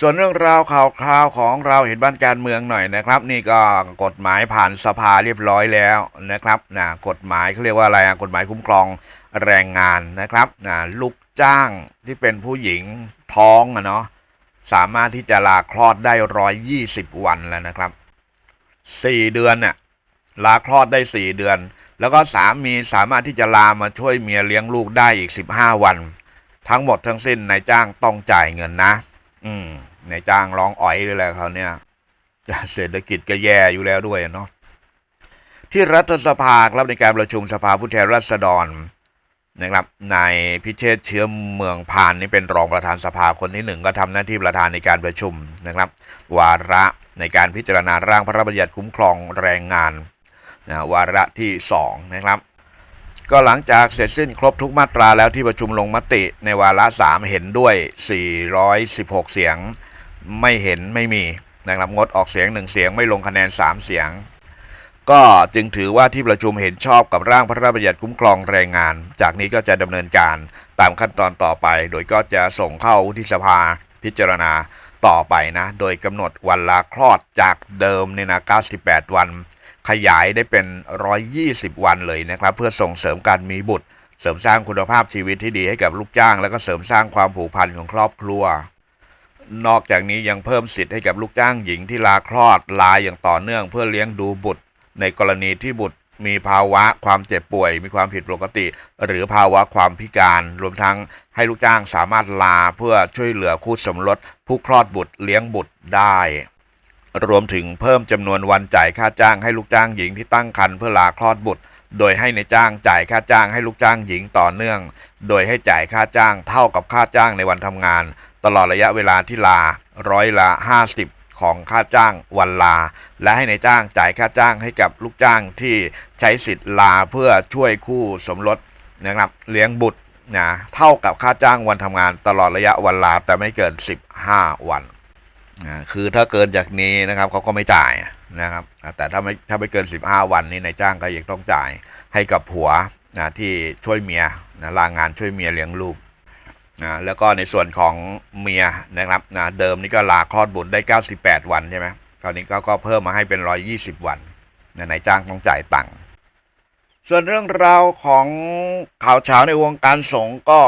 ส่วนเรื่องราวข่าวคราวของเราเห็นบ้านการเมืองหน่อยนะครับ นี่ก็กฎหมายผ่านสภาเรียบร้อยแล้วนะครับนะกฎหมายเขาเรียกว่าอะไรกฎหมายคุ้มครองแรงงานนะครับนะลูกจ้างที่เป็นผู้หญิงท้องอะเนาะสามารถที่จะลาคลอดได้ร้อยยี่สิบวันแล้วนะครับสี่เดือนเนี่ยลาคลอดได้สี่เดือน แล้วก็สามีสามารถที่จะลามาช่วยเมียเลี้ยงลูกได้อีกสิบห้าวัน ทั้งหมดทั้งสิ้นนายจ้างต้องจ่ายเงินนะ อืมนายจ้างร้องอ๋อยเลยแหละเขาเนี่ยเศรษฐกิจก็แย่อยู่แล้วด้วยเนาะที่รัฐสภาครับในการประชุมสภาผู้แทนราษฎรนะครับนายพิเชษเชื้อเมืองพานนี่เป็นรองประธานสภาคนที่หนึ่งก็ทำหน้าที่ประธานในการประชุมนะครับ วาระในการพิจารณาร่างพระราชบัญญัติคุ้มครองแรงงานนะวาระที่สองนะครับ ก็หลังจากเสร็จสิ้นครบทุกมาตราแล้วที่ประชุมลงมติในวาระสามเห็นด้วย 416 เสียง ไม่เห็นไม่มีนะครับงดออกเสียงหนึ่งเสียงไม่ลงคะแนน 3 เสียง ก็จึงถือว่าที่ประชุมเห็นชอบกับร่างพระราชบัญญัติคุ้มครองแรงงาน จากนี้ก็จะดำเนินการตามขั้นตอนต่อไป โดยก็จะส่งเข้าวุฒิสภาพิจารณาต่อไปนะ โดยกำหนดวันลาคลอดจากเดิมเนี่ยนะ 98 วัน ขยายได้เป็น 120 วันเลยนะครับ เพื่อส่งเสริมการมีบุตร เสริมสร้างคุณภาพชีวิตที่ดีให้กับลูกจ้าง แล้วก็เสริมสร้างความผูกพันของครอบครัว นอกจากนี้ยังเพิ่มสิทธิ์ให้กับลูกจ้างหญิงที่ลาคลอดลาอย่างต่อเนื่อง เพื่อเลี้ยงดูบุตร ในกรณีที่บุตรมีภาวะความเจ็บป่วย มีความผิดปกติ หรือภาวะความพิการ รวมทั้งให้ลูกจ้างสามารถลาเพื่อช่วยเหลือคู่สมรสผู้คลอดบุตรเลี้ยงบุตรได้ รวมถึงเพิ่มจำนวนวันจ่ายค่าจ้างให้ลูกจ้างหญิงที่ตั้งครรภ์เพื่อลาคลอดบุตร โดยให้ในจ้างจ่ายค่าจ้างให้ลูกจ้างหญิงต่อเนื่อง โดยให้จ่ายค่าจ้างเท่ากับค่าจ้างในวันทำงาน ตลอดระยะเวลาที่ลาร้อยละ50ของค่าจ้างวันลา และให้ในจ้างจ่ายค่าจ้างให้กับลูกจ้างที่ใช้สิทธิ์ลาเพื่อช่วยคู่สมรสนะครับเลี้ยงบุตรนะเท่ากับค่าจ้างวันทำงานตลอดระยะวันลาแต่ไม่เกิน 15 วัน คือถ้าเกินจากนี้นะครับเขาก็ไม่จ่ายนะครับแต่ถ้าไม่ถ้าไม่เกิน 15 วันนี้นายจ้างก็ยังต้องจ่ายให้กับผัวนะที่ช่วยเมียนะลางานช่วยเมียเลี้ยงลูกนะแล้วก็ในส่วนของเมียนะครับนะเดิมนี่ก็ลาคลอดบุตรได้ 98 วันใช่ไหมคราวนี้ก็ก็เพิ่มมาให้เป็น 120 วันนะนายจ้างต้องจ่ายตังค์ส่วนเรื่องราวของข่าวเช้าในวงการสงฆ์ก็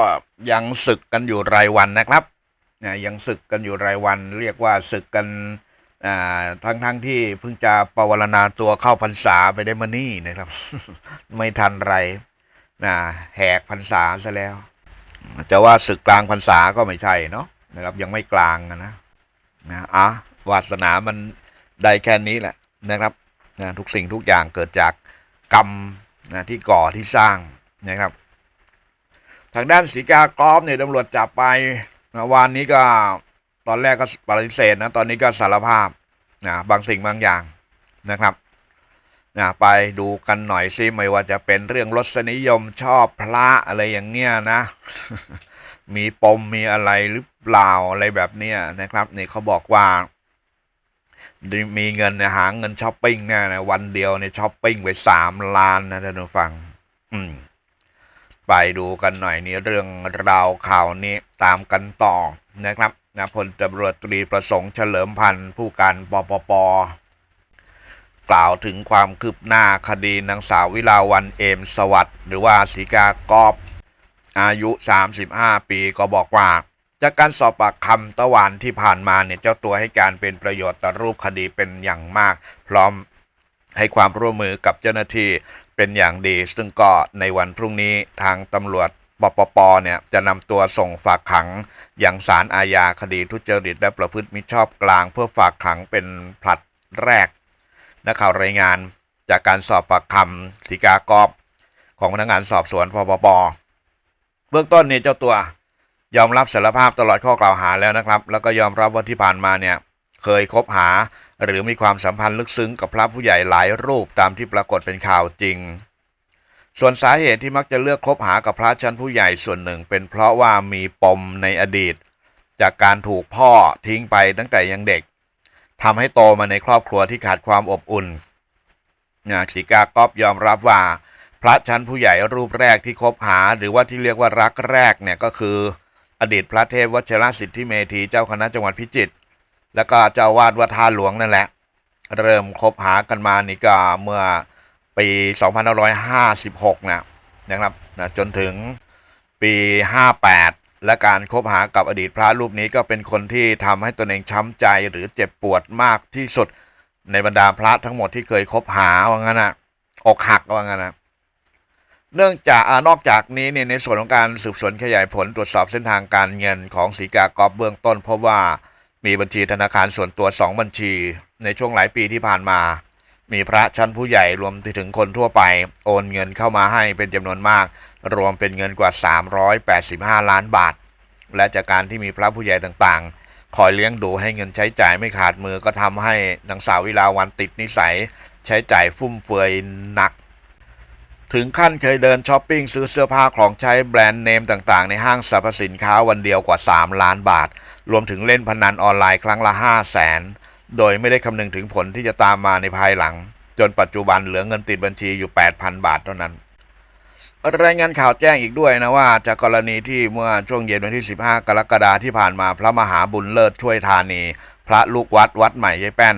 ยังศึกกันอยู่รายวันนะครับ นะยังศึกกันอยู่รายวัน เรียกว่าศึกกันทั้งทั้งที่เพิ่งจะปวารณาตัวเข้าพรรษาไปได้มานี่นะครับ ไม่ทันไรนะแหกพรรษาซะแล้วจะว่าศึกกลางพรรษาก็ไม่ใช่เนาะนะครับ ยังไม่กลางนะนะอะวาสนามันได้แค่นี้แหละนะครับนะทุกสิ่งทุกอย่างเกิดจากกรรมนะที่ก่อที่สร้างนะครับ ทางด้านสีกากรอบเนี่ยตำรวจจับไป นะวันนี้ก็ตอนแรกก็ปฏิเสธนะตอนนี้ก็สารภาพนะบางสิ่งบางอย่างนะครับนะไปดูกันหน่อยซิไม่ว่าจะเป็นเรื่องรสนิยมชอบพระอะไรอย่างเงี้ยนะ มีปมมีอะไรหรือเปล่าอะไรแบบเนี้ยนะครับนี่เขาบอกว่า มีเงินหาเงินช้อปปิ้งเนี่ยนะวันเดียวเนี่ยช้อปปิ้งไปสามล้านนะท่านผู้ฟัง อืม ไปดูกันหน่อยนี่เรื่องราวข่าวนี้ตามกันต่อนะครับนะพลตำรวจตรีประสงค์เฉลิมพันธ์ผู้การปปปกล่าวถึงความคืบหน้าคดีนางสาววิลาวันเอมสวัสด์หรือว่าสีกากอบอายุ 35 ปีก็บอกว่า จากการสอบปากคำตะวันที่ผ่านมาเนี่ยเจ้าตัวให้การเป็นประโยชน์ต่อรูปคดีเป็นอย่างมาก พร้อม ให้ความร่วมมือกับเจ้าหน้าที่เป็นอย่างดี ซึ่งก็ในวันพรุ่งนี้ทางตำรวจปปปเนี่ยจะนำตัวส่งฝากขังอย่างศาลอาญาคดีทุจริตและประพฤติมิชอบกลาง เพื่อฝากขังเป็นผลัดแรกนักข่าวรายงานจากการสอบปากคำสีกากอบของพนักงานสอบสวนปปปเบื้องต้นเนี่ยเจ้าตัวยอมรับสารภาพตลอดข้อกล่าวหาแล้วนะครับ แล้วก็ยอมรับว่าที่ผ่านมาเนี่ยเคยคบหา หรือมีความสัมพันธ์ลึกซึ้งกับพระผู้ใหญ่หลายรูปตามที่ปรากฏเป็นข่าวจริง ส่วนสาเหตุที่มักจะเลือกคบหากับพระชั้นผู้ใหญ่ส่วนหนึ่ง เป็นเพราะว่ามีปมในอดีต จากการถูกพ่อทิ้งไปตั้งแต่ยังเด็กทำให้โตมาในครอบครัวที่ขาดความอบอุ่นนะชิกากอบยอมรับว่า พระชั้นผู้ใหญ่รูปแรกที่คบหา หรือว่าที่เรียกว่ารักแรกเนี่ยก็คือ อดีตพระเทพวชรสิทธิเมธีเจ้าคณะจังหวัดพิจิตร แล้วก็เจ้าวาดวัดท่าหลวงนั่นแหละ เริ่มคบหากันมานี่ก็เมื่อปี 2556 นะนะครับนะจนถึงปี 58 และการคบหากับอดีตพระรูปนี้ก็เป็นคนที่ทำให้ตนเองช้ำใจหรือเจ็บปวดมากที่สุดในบรรดาพระทั้งหมดที่เคยคบหาว่างั้นนะอกหักว่างั้นนะเนื่องจากอนอกจากนี้เนี่ยในส่วนของการสืบสวนขยายผลตรวจสอบเส้นทางการเงินของสีกากอบเบื้องต้นพบว่า มีบัญชีธนาคารส่วนตัว2บัญชี ในช่วงหลายปีที่ผ่านมา มีพระชั้นผู้ใหญ่รวมถึงคนทั่วไป โอนเงินเข้ามาให้เป็นจำนวนมาก รวมเป็นเงินกว่า 385 ล้านบาท และจากการที่มีพระผู้ใหญ่ต่างๆ คอยเลี้ยงดูให้เงินใช้จ่ายไม่ขาดมือก็ทำให้นางสาววิลาวันติดนิสัย ใช้จ่ายฟุ่มเฟือยหนัก ถึงขั้นเคยเดินช้อปปิ้งซื้อเสื้อผ้าของใช้แบรนด์เนมต่างๆ ในห้างสรรพสินค้าวันเดียวกว่า 3 ล้านบาท รวมถึงเล่นพนันออนไลน์ครั้งละ 5 0 0แสนโดยไม่ได้คำนึงถึงผลที่จะตามมาในภายหลัง จนปัจจุบันเหลือเงินติดบัญชีอยู่ 8,000 บาทเท่านั้น รายงานข่าวแจ้งอีกด้วยนะว่า จากกรณีที่เมื่อช่วงเย็นวันที่ 15 กรกฎาคมที่ผ่านมาพระมหาบุญเลิศช่วยธานี พระลูกวัดวัดใหม่ยายแป้น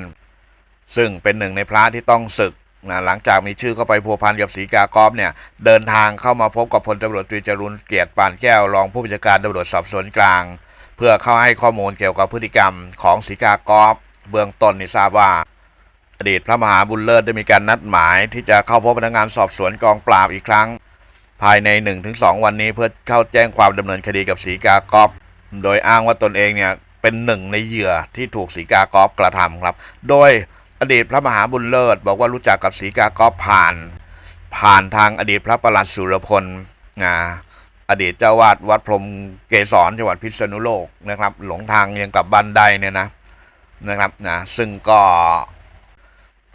ซึ่งเป็นหนึ่งในพระที่ต้องศึก นะหลังจากมีชื่อเข้าไปพัวพันกับศรีกากอบเนี่ยเดินทางเข้ามาพบกับพลตำรวจตรีจรุนเกียรติปานแก้วรองผู้บัญชาการตำรวจสอบสวนกลาง เพื่อเข้าให้ข้อมูลเกี่ยวกับพฤติกรรมของศรีกากอบเบื้องต้นนี่ทราบว่า อดีตพระมหาบุญเลิศได้มีการนัดหมาย ที่จะเข้าพบพนักงานสอบสวนกองปราบอีกครั้ง ภายใน 1-2 วันนี้เพื่อเข้าแจ้งความดำเนินคดีกับศรีกากอบโดยอ้างว่าตนเองเนี่ยเป็นหนึ่งในเหยื่อที่ถูกศรีกากอบกระทำครับ โดย อดีตพระมหาบุญเลิศ บอกว่ารู้จักกับศรีกากอบผ่าน ผ่านทางอดีตพระประหลัดสุรพลนะอดีตเจ้าวาดวัดพรมเกศรจังหวัดพิษณุโลกนะครับ หลงทางยังกลับบ้านได้เนี่ยนะนะครับนะซึ่งก็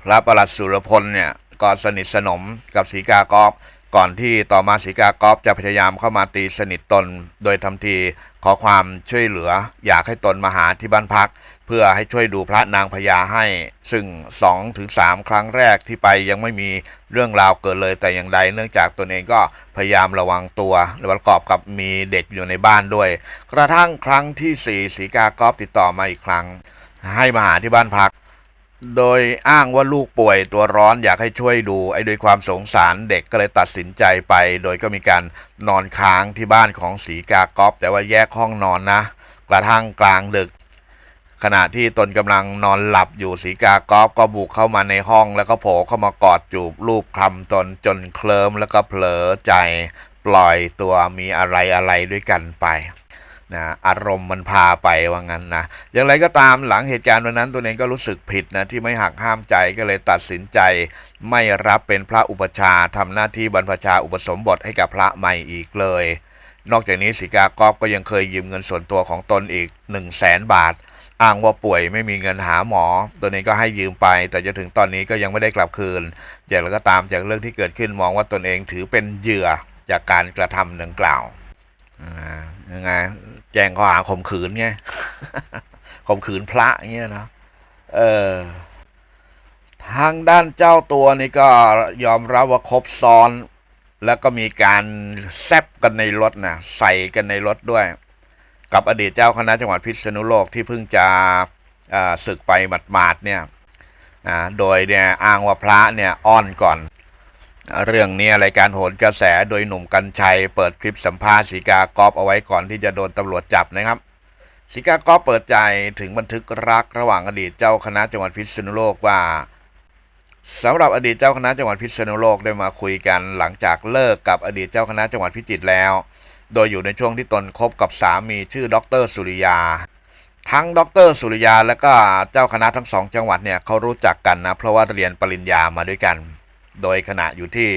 พระประหลัดสุรพลเนี่ยก็สนิทสนมกับศรีกากอบก่อนที่ต่อมาศรีกากอบจะพยายามเข้ามาตีสนิทตน โดยทำทีขอความช่วยเหลืออยากให้ตนมาหาที่บ้านพัก พื่อให้ช่วยดูพระนางพญาให้ ซึ่ง2-3ถึง3ครั้งแรกที่ไปยังไม่มีเรื่องราวเกิดเลยแต่อย่างใด เนื่องจากตนเองก็พยายามระวังตัวและประกอบกับมีเด็กอยู่ในบ้านด้วย กระทั่งครั้งที่สี่ศรีกากอบติดต่อมาอีกครั้ง ให้มาหาที่บ้านพักโดยอ้างว่าลูกป่วยตัวร้อนอยากให้ช่วยดู ไอ้ด้วยความสงสารเด็กก็เลยตัดสินใจไป โดยก็มีการนอนค้างที่บ้านของสีกากอบแต่ว่าแยกห้องนอนนะ กระทั่งกลางดึก ขณะที่ตนกำลังนอนหลับอยู่สีกากอบก็บุกเข้ามาในห้อง แล้วก็โผล่เข้ามากอดจูบรูปคลำตนจนเคลิ้มแล้วก็เผลอใจปล่อยตัวมีอะไรอะไรด้วยกันไปนะอารมณ์มันพาไปว่างั้นนะอย่างไรก็ตามหลังเหตุการณ์วันนั้นตัวเองก็รู้สึกผิดนะที่ไม่หักห้ามใจก็เลยตัดสินใจ ไม่รับเป็นพระอุปชาย์ทำหน้าที่บรรพชาอุปสมบทให้กับพระใหม่อีกเลย นอกจากนี้สิกากอบก็ยังเคยยืมเงินส่วนตัวของตนอีก1 0 0 0 0แสนบาท อ้างว่าป่วยไม่มีเงินหาหมอ ตัวเองก็ให้ยืมไป แต่จนถึงตอนนี้ก็ยังไม่ได้กลับคืนอย่างไรก็ตามจากเรื่องที่เกิดขึ้นมองว่าตนเองถือเป็นเหยื่อจากการกระทำดังกล่าวยังไงแจ้งข้อหาข่มขืนไงข่มขืนพระเงี้ยนะเออทางด้านเจ้าตัวนี่ก็ยอมรับว่าครบซ้อน แล้วก็มีการแซบกันในรถนะใส่กันในรถด้วย กับอดีตเจ้าคณะจังหวัดพิษณุโลกที่เพิ่งจะศึกไปหมาดๆเนี่ยนะโดยเนี่ยอ้างว่าพระเนี่ยอ้อนก่อน เรื่องนี้รายการโหนกระแสโดยหนุ่มกัญชัย เปิดคลิปสัมภาษณ์สีกากอบเอาไว้ก่อนที่จะโดนตำรวจจับนะครับสีกากอบเปิดใจถึงบันทึกรักระหว่างอดีตเจ้าคณะจังหวัดพิษณุโลกว่าสำหรับอดีตเจ้าคณะจังหวัดพิษณุโลกได้มาคุยกันหลังจากเลิกกับอดีตเจ้าคณะจังหวัดพิจิตรแล้ว โดยอยู่ในช่วงที่ตนคบกับสามีชื่อดรสุริยา ทั้งดรสุริยาและก็เจ้าคณะทั้งสองจังหวัดเนี่ยเขารู้จักกันนะเพราะว่าเรียนปริญญามาด้วยกัน โดยขณะอยู่ที่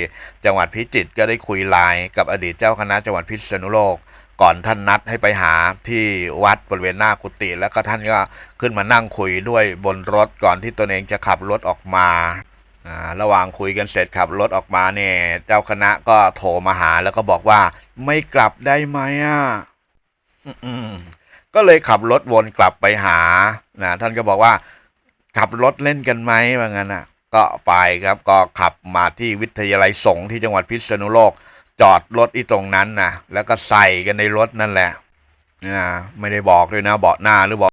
จังหวัดพิจิตรก็ได้คุยไลน์กับอดีตเจ้าคณะจังหวัดพิษณุโลก ก่อนท่านนัดให้ไปหาที่วัดบริเวณหน้ากุฏิแล้วก็ท่านก็ขึ้นมานั่งคุยด้วยบนรถก่อนที่ตนเองจะขับรถออกมาอ่า ระหว่างคุยกันเสร็จขับรถออกมาเนี่ยเจ้าคณะก็โทรมาหาแล้วก็บอกว่า ไม่กลับได้ไหมอะอืมก็เลยขับรถวนกลับไปหานะท่านก็บอกว่า ขับรถเล่นกันไหมว่างั้นอะ ก็ไปครับก็ขับมาที่วิทยาลัยสงฆ์ที่จังหวัดพิษณุโลก จอดรถที่ตรงนั้นนะแล้วก็ใส่กันในรถนั่นแหละนะไม่ได้บอกด้วยนะเบาะหน้าหรือเบาะ